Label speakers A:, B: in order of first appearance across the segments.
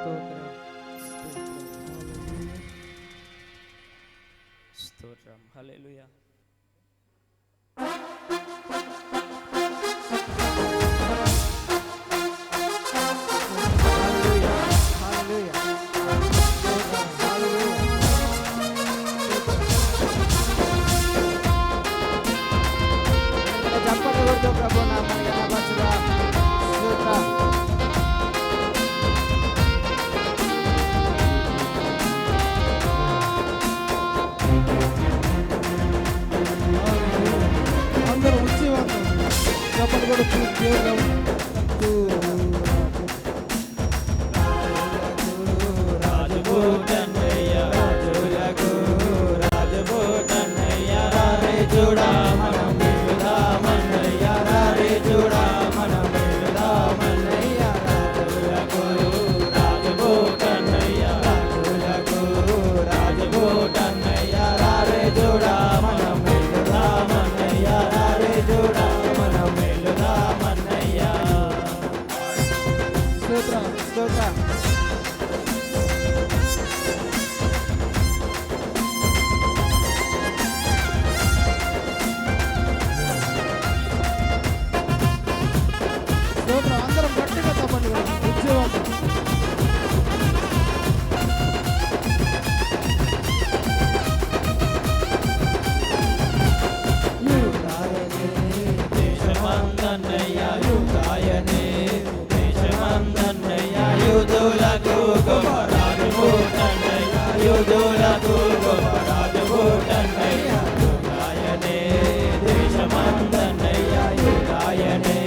A: స్తోత్రం స్తోత్రం
B: కాబట్టి కూడా చూసి యోధులకు గొప్ప రాజుకూటన్నయ్యా యుగాయనే దేశమందన్నయ్యా యుగాయనే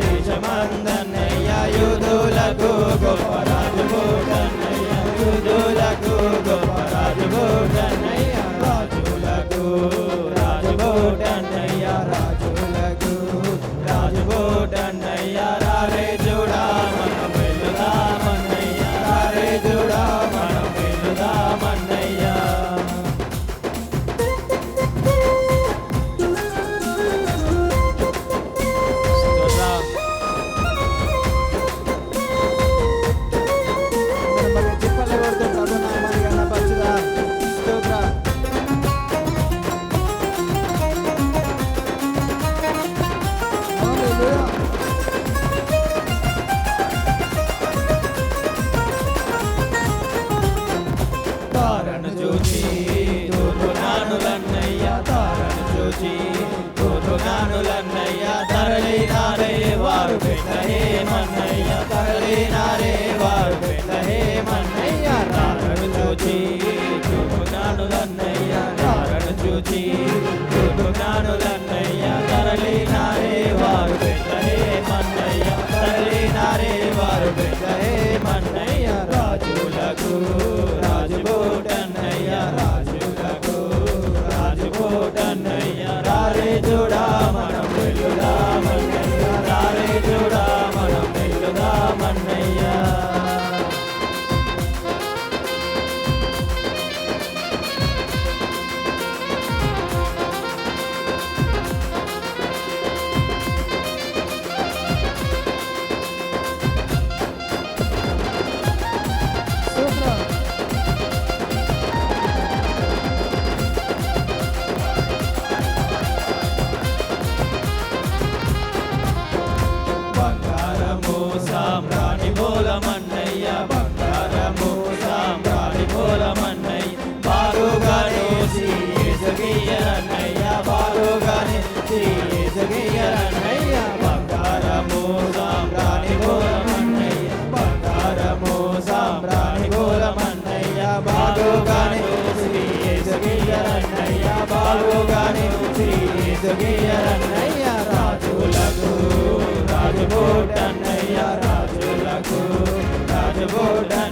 B: దేశమందన్నయ్యా యోధులకు గొప్ప
A: తరలినారే వారు పెట్టహే మన్నయ్య. తరలినారే వారు పెట్టహే మన్నయ్య.
B: తారను చూచి చూపునాను లన్నయ్య. తారను చూచి చూపునాను లన్నయ్య. తరలినారే వారు పెట్టహే మన్నయ్య. తరలినారే వారు పెట్టహే మన్నయ్య. రాజులకు రాజుకోటన్నయ్య. రాజులకు రాజుకోటన్నయ్య. రారే చూడా మనం వెళ్ళుదామన్న రాజులకు
A: రాజుబోడన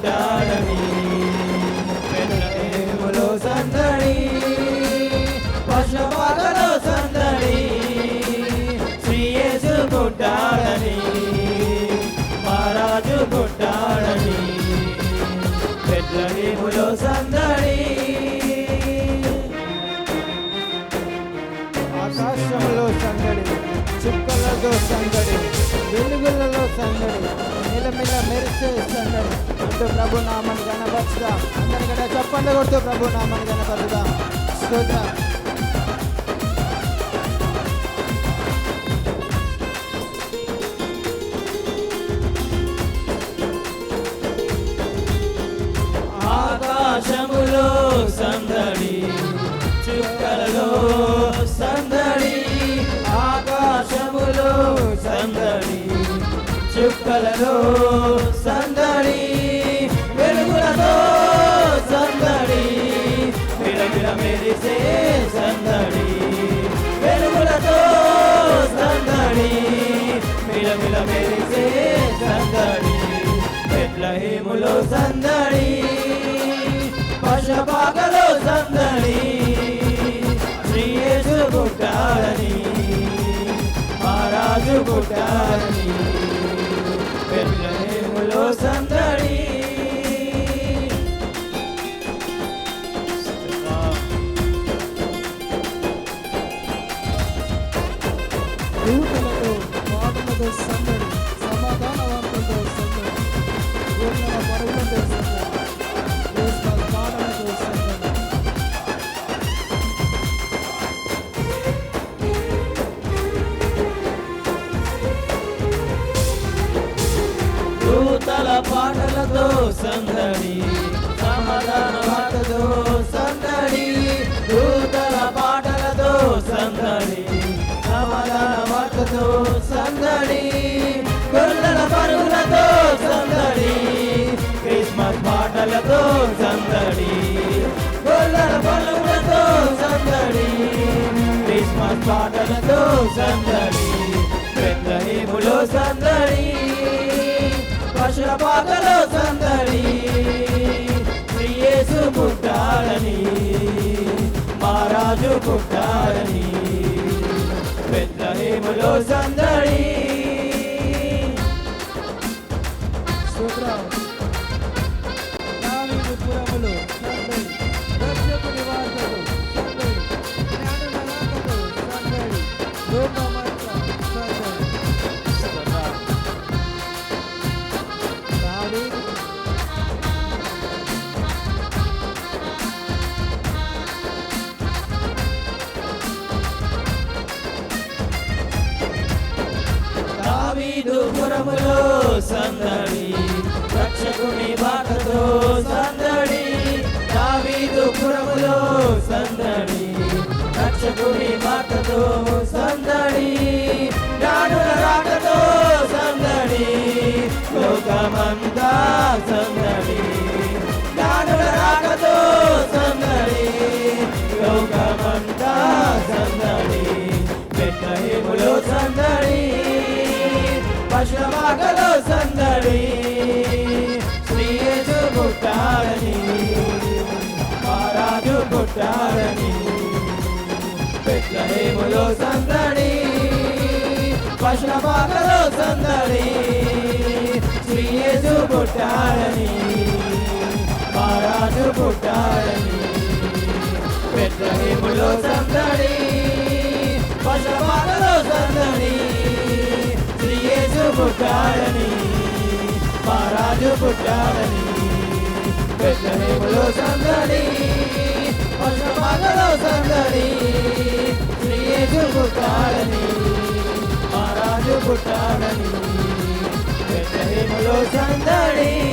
B: పుట్టాడని బెత్లహేములో సందడి పశుపాలలో సందడి శ్రీయేసు పుట్టాడని మహారాజు పుట్టాడని పెద్దలో సందడి.
A: ఆకాశంలో సందడి చుక్కలతో సందడి వెలుగులలో సందడి మిలమిల మెరిసే సందడి కొడుతూ ప్రభు నామని కనపరుచుదా అందరికంటే చెప్పండి కొడుతూ ప్రభు నామని కనపరుచుదా స్తోత్ర.
B: ఆకాశములో సందడి చుక్కలలో సందడి. ఆకాశములో సందడి చుక్కలలో సందడి విలవిల సందడి. వెలుగులతో సందడి. విలవిల మెరిసే సందడి. బెత్లహేములో సందడి. పశపాకలో సందడి. శ్రీయేసు పుట్టాడని. మహారాజు
A: పుట్టాలని పాటలతో సందడి సమాధాన మాటతో సందడి
B: దూతల పాటలతో సందడి సమాధాన మాటతో సందడి గొల్లల పరుగులతో సందడి క్రిస్మస్ పాటలతో సందడి గొల్లల పరుగులతో సందడి క్రిస్మస్ పాటలతో సందడి పెద్ద సందడి. పాకలో సందడి. శ్రీయేసు పుట్టాడని మహారాజు పుట్టాడని బెత్లహేములో సందడి.
A: స్తోత్రం సందడి. రక్షకుని
B: బాటతో సందడి. పశుమాగలో సందడి శ్రీయేసు పుట్టాడని మహారాజు పుట్టాడని బెత్లహేములో సందడి. పశుమాగలో సందడి శ్రీయేసు పుట్టారని మహారాజు పుట్టాడని బెత్లహేములో సందడి. పశుపాలలో సందడి పుట్టాడని మా రాజు పుట్టాడని కృష్ణవేములో సందడి పశ్చిమలో సందడి శ్రీయేసు పుట్టాడని మా రాజు పుట్టాడని కృష్ణవేములో సందడి.